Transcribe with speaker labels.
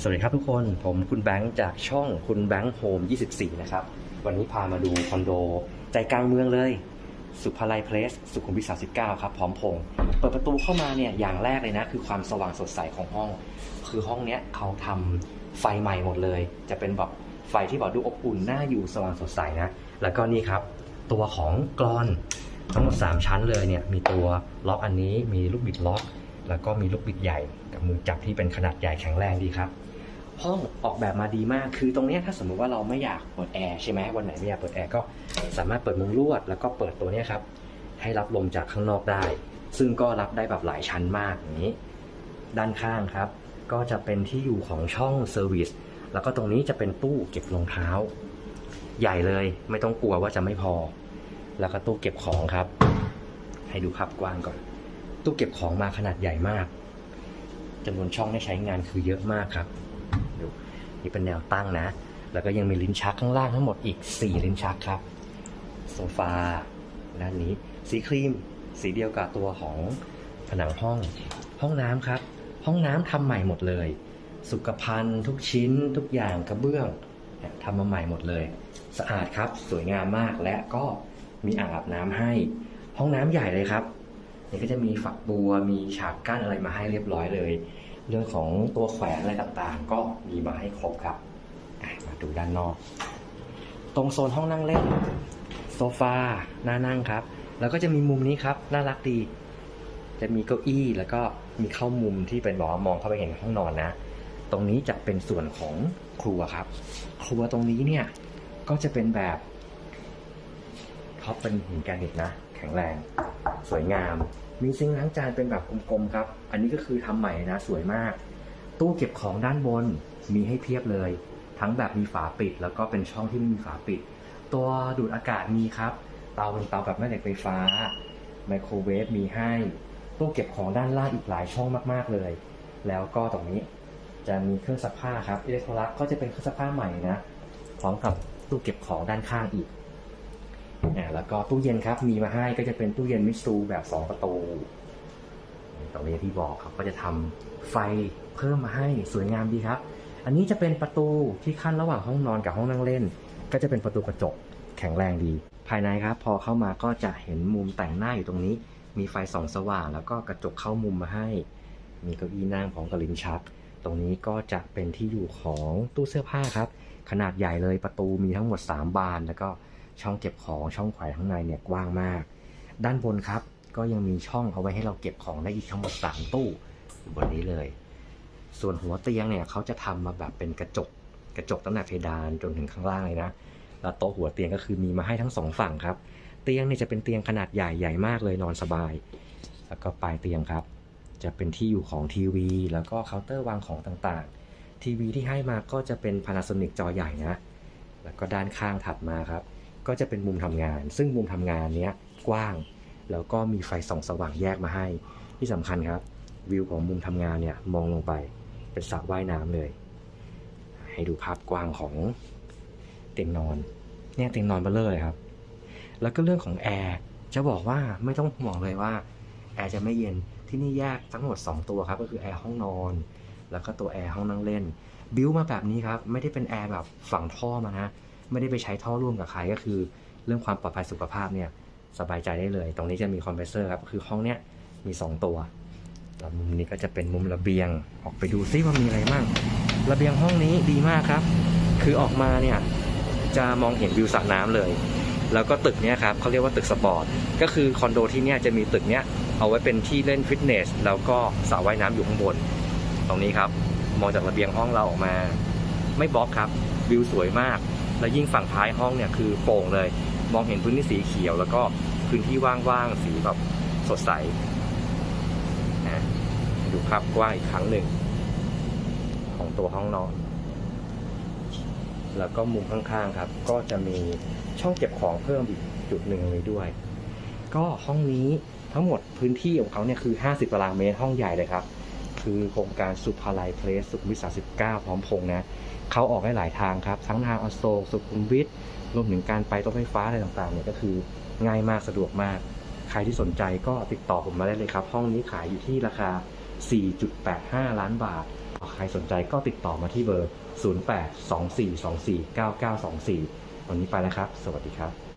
Speaker 1: สวัสดีครับทุกคน ผมคุณแบงค์จากช่องคุณแบงค์โฮม 24 นะครับ วันนี้พามาดูคอนโด ใจกลางเมืองเลย สุภาลัยเพลส สุขุมวิท 39 ครับ พร้อมพง เปิดประตูเข้ามาเนี่ย อย่างแรกเลยนะ คือความสว่างสดใสของห้อง คือห้องเนี้ยเขาทำไฟใหม่หมดเลย จะเป็นแบบไฟที่แบบดูอบอุ่นน่าอยู่สว่างสดใสนะ แล้วก็นี่ครับ ตัวของกรอนทั้งหมด 3 ชั้นเลยเนี่ย มีตัวล็อกอันนี้ มีลูกบิดล็อก แล้วก็มีลูกบิดใหญ่กับมือจับที่เป็นขนาดใหญ่แข็งแรงดีครับห้องออกแบบมาดีมาก คือตรงนี้ถ้าสมมุติว่าเราไม่อยากเปิดแอร์ใช่ไหมวันไหนไม่อยากเปิดแอร์ก็สามารถเปิดมุ้งลวด แล้วก็เปิดตัวนี้ครับ ให้รับลมจากข้างนอกได้ ซึ่งก็รับได้แบบหลายชั้นมากอย่างนี้ ด้านข้างครับ ก็จะเป็นที่อยู่ของช่องเซอร์วิส แล้วก็ตรงนี้จะเป็นตู้เก็บรองเท้า ใหญ่เลย ไม่ต้องกลัวว่าจะไม่พอ แล้วก็ตู้เก็บของครับ ให้ดูภาพกว้างก่อน ตู้เก็บของมาขนาดใหญ่มากจำนวนช่องให้ใช้งานคือเยอะมากครับดูนี่เป็นแนวตั้งนะ แล้วก็ยังมีลิ้นชักข้างล่างทั้งหมดอีก 4 ลิ้นชักครับ โซฟาด้านนี้สีครีม สีเดียวกับตัวของผนังห้อง ห้องน้ำครับ ห้องน้ำทำใหม่หมดเลย สุขภัณฑ์ทุกชิ้นทุกอย่างกระเบื้องทำมาใหม่หมดเลย สะอาดครับ สวยงามมากและก็มีอ่างอาบน้ำให้ ห้องน้ำใหญ่เลยครับ นี่ก็จะมีฝักบัวมีฉากกั้นอะไรมาให้เรียบร้อยเลย เรื่องของตัวแขวนอะไรต่างๆ ก็มีมาให้ครบครับมาดูด้านนอก ตรงโซนห้องนั่งเล่น โซฟาหน่านั่งครับ แล้วก็จะมีมุมนี้ครับ น่ารักดี จะมีเก้าอี้แล้วก็มีเข้ามุมที่เป็นบอกว่ามองเข้าไปเห็นห้องนอนนะ ตรงนี้จะเป็นส่วนของครัวครับ ครัวตรงนี้เนี่ยก็จะเป็นแบบท็อปเป็นหินแกรนิตนะ แข็งแรง สวยงาม มีซิงค์ล้างจานเป็นแบบกลมๆครับ อันนี้ก็คือทำใหม่นะสวยมาก ตู้เก็บของด้านบนมีให้เพียบเลย ทั้งแบบมีฝาปิด แล้วก็เป็นช่องที่ไม่มีฝาปิด ตัวดูดอากาศมีครับ เตาเป็นเตาแบบแม่เหล็กไฟฟ้า ไมโครเวฟมีให้ ตู้เก็บของด้านล่างอีกหลายช่องมากๆเลย แล้วก็ตรงนี้จะมีเครื่องซักผ้าครับอิเล็กทรลักส์ก็จะเป็นเครื่องซักผ้าใหม่นะพร้อมกับตู้เก็บของด้านข้างอีก อ่าแล้วก็ตู้เย็นครับมีมาให้ก็จะเป็นตู้เย็นมิตซูแบบ 2 ประตูตรงนี้ที่บอกครับก็จะทำไฟเพิ่มมาให้สวยงามดีครับ อันนี้จะเป็นประตูที่ขั้นระหว่างห้องนอนกับห้องนั่งเล่น ก็จะเป็นประตูกระจกแข็งแรงดี ภายในครับ พอเข้ามาก็จะเห็นมุมแต่งหน้าอยู่ตรงนี้ มีไฟส่องสว่าง แล้วก็กระจกเข้ามุมมาให้ มีเก้าอี้นั่งของกระลินชัก ตรงนี้ก็จะเป็นที่อยู่ของตู้เสื้อผ้าครับ ขนาดใหญ่เลยประตูมีทั้งหมด 3 บานแล้วก็ ช่องเก็บของช่องแขวนข้างในเนี่ยกว้างมาก ด้านบนครับ ก็ยังมีช่องเอาไว้ให้เราเก็บของได้อีกทั้งหมด3ตู้อยู่บนนี้เลย ส่วนหัวเตียงเนี่ยเขาจะทำมาแบบเป็นกระจกกระจกตั้งแต่เพดานจนถึงข้างล่างเลยนะแล้วโต๊ะหัวเตียงก็คือมีมาให้ทั้งสองฝั่งครับ เตียงเนี่ยจะเป็นเตียงขนาดใหญ่ใหญ่มากเลยนอนสบาย แล้วก็ปลายเตียงครับ จะเป็นที่อยู่ของทีวี แล้วก็เคาน์เตอร์วางของต่างๆ ทีวีที่ให้มาก็จะเป็น Panasonic จอใหญ่นะ แล้วก็ด้านข้างถัดมาครับ ก็จะเป็นมุมทำงาน ซึ่งมุมทำงานเนี้ยกว้าง แล้วก็มีไฟส่องสว่างแยกมาให้ ที่สำคัญครับ วิวของมุมทำงานเนี่ยมองลงไปเป็นสระว่ายน้ำเลย ให้ดูภาพกว้างของเตียงนอน เนี่ยเตียงนอนเบลเลอร์เลยครับ แล้วก็เรื่องของแอร์จะบอกว่าไม่ต้องห่วงเลยว่าแอร์จะไม่เย็นที่นี่แยกทั้งหมด 2 ตัวครับก็คือแอร์ห้องนอน แล้วก็ตัวแอร์ห้องนั่งเล่น บิวมาแบบนี้ครับ ไม่ได้เป็นแอร์แบบฝังท่อมานะ ไม่ได้ไปใช้ท่อร่วมกับใครก็คือ เรื่องความปลอดภัยสุขภาพเนี่ยสบายใจได้เลย ตรงนี้จะมีคอมเพรสเซอร์ครับคือห้องเนี้ยมี 2 ตัวแล้วมุมนี้ก็จะเป็นมุมระเบียง ออกไปดูซิว่ามีอะไรบ้างระเบียงห้องนี้ดีมากครับ คือออกมาเนี่ยจะมองเห็นวิวสระน้ำเลย แล้วก็ตึกเนี้ยครับเขาเรียกว่าตึกสปอร์ต ก็คือคอนโดที่เนี่ยจะมีตึกเนี้ยเอาไว้เป็นที่เล่นฟิตเนส แล้วก็สระว่ายน้ำอยู่ข้างบน ตรงนี้ครับ มองจากระเบียงห้องเราออกมา ไม่บล็อกครับ วิวสวยมาก และยิ่งฝั่งท้ายห้องเนี่ยคือโปร่งเลย มองเห็นพื้นที่สีเขียว แล้วก็พื้นที่ว่างๆสีแบบสดใสนะดูภาพกว้างอีกครั้งหนึ่ง ของตัวห้องนอน แล้วก็มุมข้างๆครับ ก็จะมีช่องเก็บของเพิ่มอีกจุดหนึ่งเลยด้วย ก็ห้องนี้ทั้งหมดพื้นที่ของเขาเนี่ยคือ 50ตารางเมตรห้องใหญ่เลยครับ คือโครงการสุภาลัยเพลสสุขุมวิท39 พร้อมพงษ์นะ เขาออกได้หลายทางครับ ทั้งทางอโศกสุขุมวิทรวมถึงการไปรถไฟฟ้าอะไรต่างๆเนี่ยก็คือง่ายมากสะดวกมาก ใครที่สนใจก็ติดต่อผมมาได้เลยครับ ห้องนี้ขายอยู่ที่ราคา 4.85 ล้านบาท ใครสนใจก็ติดต่อมาที่เบอร์ 0824249924 วันนี้ไปแล้วครับ สวัสดีครับ